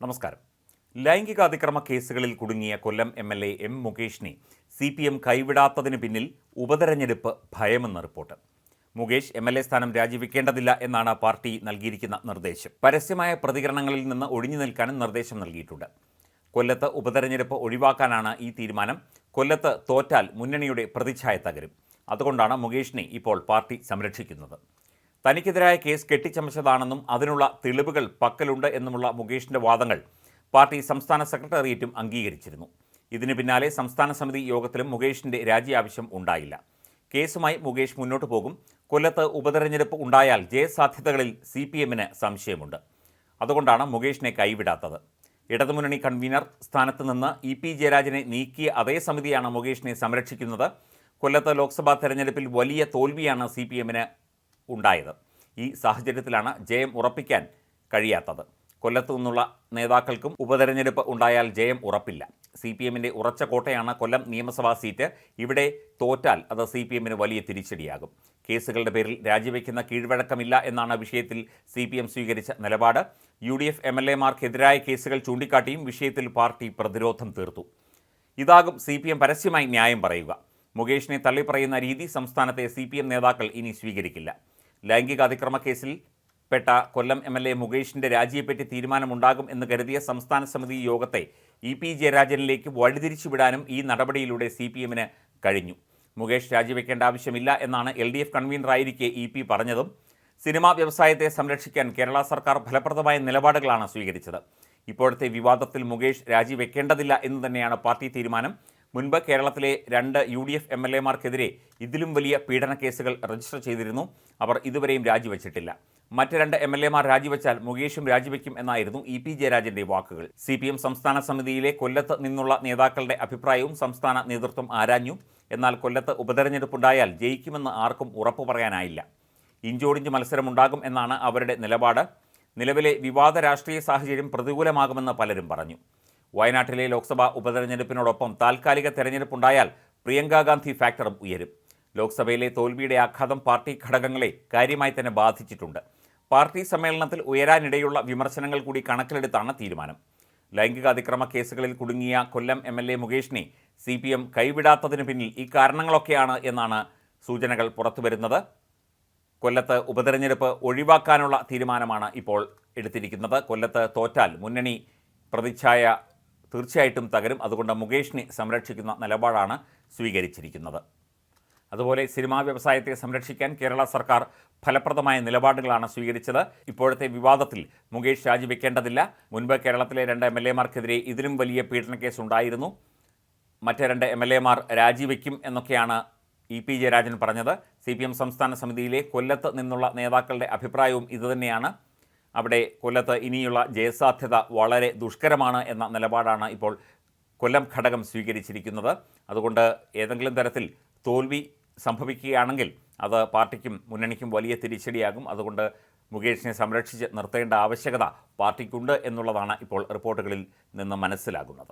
നമസ്കാരം. ലൈംഗിക അതിക്രമ കേസുകളിൽ കുടുങ്ങിയ Kollam M L A M മുകേഷിനെ സി പി എം കൈവിടാത്തതിന് പിന്നിൽ ഉപതെരഞ്ഞെടുപ്പ് ഭയമെന്ന report. Mukesh M L A സ്ഥാനം രാജിവെക്കേണ്ടതില്ല എന്നാണ് പാർട്ടി നൽകിയിരിക്കുന്ന നിർദ്ദേശം. പരസ്യമായ പ്രതികരണങ്ങളിൽ നിന്ന് ഒഴിഞ്ഞു നിൽക്കാനും നിർദ്ദേശം നൽകിയിട്ടുണ്ട്. കൊല്ലത്ത് ഉപതെരഞ്ഞെടുപ്പ് ഒഴിവാക്കാനാണ് ഈ തീരുമാനം. കൊല്ലത്ത് തോറ്റാൽ മുന്നണിയുടെ പ്രതിച്ഛായ തകരും. അതുകൊണ്ടാണ് മുകേഷിനെ ഇപ്പോൾ പാർട്ടി സംരക്ഷിക്കുന്നത്. തനിക്കെതിരായ കേസ് കെട്ടിച്ചമച്ചതാണെന്നും അതിനുള്ള തെളിവുകൾ പക്കലുണ്ട് എന്നുമുള്ള മുകേഷിന്റെ വാദങ്ങൾ പാർട്ടി സംസ്ഥാന സെക്രട്ടേറിയറ്റും അംഗീകരിച്ചിരുന്നു. ഇതിന് പിന്നാലെ സംസ്ഥാന സമിതി യോഗത്തിലും മുകേഷിന്റെ രാജി ആവശ്യം ഉണ്ടായില്ല. കേസുമായി മുകേഷ് മുന്നോട്ട് പോകും. കൊല്ലത്ത് ഉപതെരഞ്ഞെടുപ്പ് ഉണ്ടായാൽ ജയസാധ്യതകളിൽ സി പി എമ്മിന് സംശയമുണ്ട്. അതുകൊണ്ടാണ് മുകേഷിനെ കൈവിടാത്തത്. ഇടതുമുന്നണി കൺവീനർ സ്ഥാനത്ത് നിന്ന് ഇ പി ജയരാജനെ നീക്കിയ അതേ സമിതിയാണ് മുകേഷിനെ സംരക്ഷിക്കുന്നത്. കൊല്ലത്ത് ലോക്സഭാ തെരഞ്ഞെടുപ്പിൽ വലിയ തോൽവിയാണ് സി പി എമ്മിന് ഉണ്ടായത്. ഈ സാഹചര്യത്തിലാണ് ജയം ഉറപ്പിക്കാൻ കഴിയാത്തത്. കൊല്ലത്തു നിന്നുള്ള നേതാക്കൾക്കും ഉപതെരഞ്ഞെടുപ്പ് ഉണ്ടായാൽ ജയം ഉറപ്പില്ല. സി പി എമ്മിന്റെ ഉറച്ച കോട്ടയാണ് കൊല്ലം നിയമസഭാ സീറ്റ്. ഇവിടെ തോറ്റാൽ അത് സി പി എമ്മിന് വലിയ തിരിച്ചടിയാകും. കേസുകളുടെ പേരിൽ രാജിവെക്കുന്ന കീഴ്വഴക്കമില്ല എന്നാണ് വിഷയത്തിൽ സി പി എം സ്വീകരിച്ച നിലപാട്. U D F M L എമാർക്കെതിരായ കേസുകൾ ചൂണ്ടിക്കാട്ടിയും വിഷയത്തിൽ പാർട്ടി പ്രതിരോധം തീർത്തു. ഇതാകും സി പി എം പരസ്യമായി ന്യായം പറയുക. മുകേഷിനെ തള്ളിപ്പറയുന്ന രീതി സംസ്ഥാനത്തെ സി പി എം നേതാക്കൾ ഇനി സ്വീകരിക്കില്ല. ലൈംഗിക അതിക്രമ കേസിൽ പെട്ട കൊല്ലം എം എൽ എ മുകേഷിന്റെ രാജിയെപ്പറ്റി തീരുമാനമുണ്ടാകും എന്ന് കരുതിയ സംസ്ഥാന സമിതി യോഗത്തെ ഇ പി ജയരാജനിലേക്ക് വഴിതിരിച്ചുവിടാനും ഈ നടപടിയിലൂടെ സി പി എമ്മിന് കഴിഞ്ഞു. മുകേഷ് രാജിവെക്കേണ്ട ആവശ്യമില്ല എന്നാണ് എൽ ഡി എഫ് കൺവീനറായിരിക്കെ ഇ പി പറഞ്ഞതും. സിനിമാ വ്യവസായത്തെ സംരക്ഷിക്കാൻ കേരള സർക്കാർ ഫലപ്രദമായ നിലപാടുകളാണ് സ്വീകരിച്ചത്. ഇപ്പോഴത്തെ വിവാദത്തിൽ മുകേഷ് രാജിവെക്കേണ്ടതില്ല എന്ന് തന്നെയാണ് പാർട്ടി തീരുമാനം. മുൻപ് കേരളത്തിലെ രണ്ട് U D F M L എമാർക്കെതിരെ ഇതിലും വലിയ പീഡന കേസുകൾ രജിസ്റ്റർ ചെയ്തിരുന്നു. അവർ ഇതുവരെയും രാജിവെച്ചിട്ടില്ല. മറ്റ് രണ്ട് എം എൽ എമാർ രാജിവെച്ചാൽ മുകേഷും രാജിവെക്കും എന്നായിരുന്നു ഇ പി ജയരാജന്റെ വാക്കുകൾ. സി പി എം സംസ്ഥാന സമിതിയിലെ കൊല്ലത്ത് നിന്നുള്ള നേതാക്കളുടെ അഭിപ്രായവും സംസ്ഥാന നേതൃത്വം ആരാഞ്ഞു. എന്നാൽ കൊല്ലത്ത് ഉപതെരഞ്ഞെടുപ്പുണ്ടായാൽ ജയിക്കുമെന്ന് ആർക്കും ഉറപ്പു പറയാനായില്ല. ഇഞ്ചോടിഞ്ച് മത്സരമുണ്ടാകും എന്നാണ് അവരുടെ നിലപാട്. നിലവിലെ വിവാദ രാഷ്ട്രീയ സാഹചര്യം പ്രതികൂലമാകുമെന്ന് പലരും പറഞ്ഞു. വയനാട്ടിലെ ലോക്സഭാ ഉപതെരഞ്ഞെടുപ്പിനോടൊപ്പം താൽക്കാലിക തെരഞ്ഞെടുപ്പുണ്ടായാൽ പ്രിയങ്കാ ഗാന്ധി ഫാക്ടറും ഉയരും. ലോക്സഭയിലെ തോൽവിയുടെ ആഘാതം പാർട്ടി ഘടകങ്ങളെ കാര്യമായി തന്നെ ബാധിച്ചിട്ടുണ്ട്. പാർട്ടി സമ്മേളനത്തിൽ ഉയരാനിടയുള്ള വിമർശനങ്ങൾ കൂടി കണക്കിലെടുത്താണ് തീരുമാനം. ലൈംഗിക അതിക്രമ കേസുകളിൽ കുടുങ്ങിയ കൊല്ലം എം എൽ എ മുകേഷിനെ സി പി എം കൈവിടാത്തതിന് പിന്നിൽ ഈ കാരണങ്ങളൊക്കെയാണ് എന്നാണ് സൂചനകൾ പുറത്തുവരുന്നത്. കൊല്ലത്ത് ഉപതെരഞ്ഞെടുപ്പ് ഒഴിവാക്കാനുള്ള തീരുമാനമാണ് ഇപ്പോൾ എടുത്തിരിക്കുന്നത്. കൊല്ലത്ത് തോറ്റാൽ മുന്നണി പ്രതിച്ഛായ തീർച്ചയായിട്ടും തകരും. അതുകൊണ്ട് മുകേഷിനെ സംരക്ഷിക്കുന്ന നിലപാടാണ് സ്വീകരിച്ചിരിക്കുന്നത്. അതുപോലെ സിനിമാ വ്യവസായത്തെ സംരക്ഷിക്കാൻ കേരള സർക്കാർ ഫലപ്രദമായ നിലപാടുകളാണ് സ്വീകരിച്ചത്. ഇപ്പോഴത്തെ വിവാദത്തിൽ മുകേഷ് രാജിവെക്കേണ്ടതില്ല. മുൻപ് കേരളത്തിലെ രണ്ട് എം എൽ എമാർക്കെതിരെ ഇതിലും വലിയ പീഡന കേസ് ഉണ്ടായിരുന്നു. മറ്റ് രണ്ട് എം എൽ എമാർ രാജിവെക്കും എന്നൊക്കെയാണ് ഇ പി ജയരാജൻ പറഞ്ഞത്. സി പി എം സംസ്ഥാന സമിതിയിലെ കൊല്ലത്ത് നിന്നുള്ള നേതാക്കളുടെ അഭിപ്രായവും ഇതുതന്നെയാണ്. അവിടെ കൊല്ലത്ത് ഇനിയുള്ള ജയസാധ്യത വളരെ ദുഷ്കരമാണ് എന്ന നിലപാടാണ് ഇപ്പോൾ കൊല്ലം ഘടകം സ്വീകരിച്ചിരിക്കുന്നത്. അതുകൊണ്ട് ഏതെങ്കിലും തരത്തിൽ തോൽവി സംഭവിക്കുകയാണെങ്കിൽ അത് പാർട്ടിക്കും മുന്നണിക്കും വലിയ തിരിച്ചടിയാകും. അതുകൊണ്ട് മുകേഷിനെ സംരക്ഷിച്ച് നിർത്തേണ്ട ആവശ്യകത പാർട്ടിക്കുണ്ട് എന്നുള്ളതാണ് ഇപ്പോൾ റിപ്പോർട്ടുകളിൽ നിന്ന് മനസ്സിലാകുന്നത്.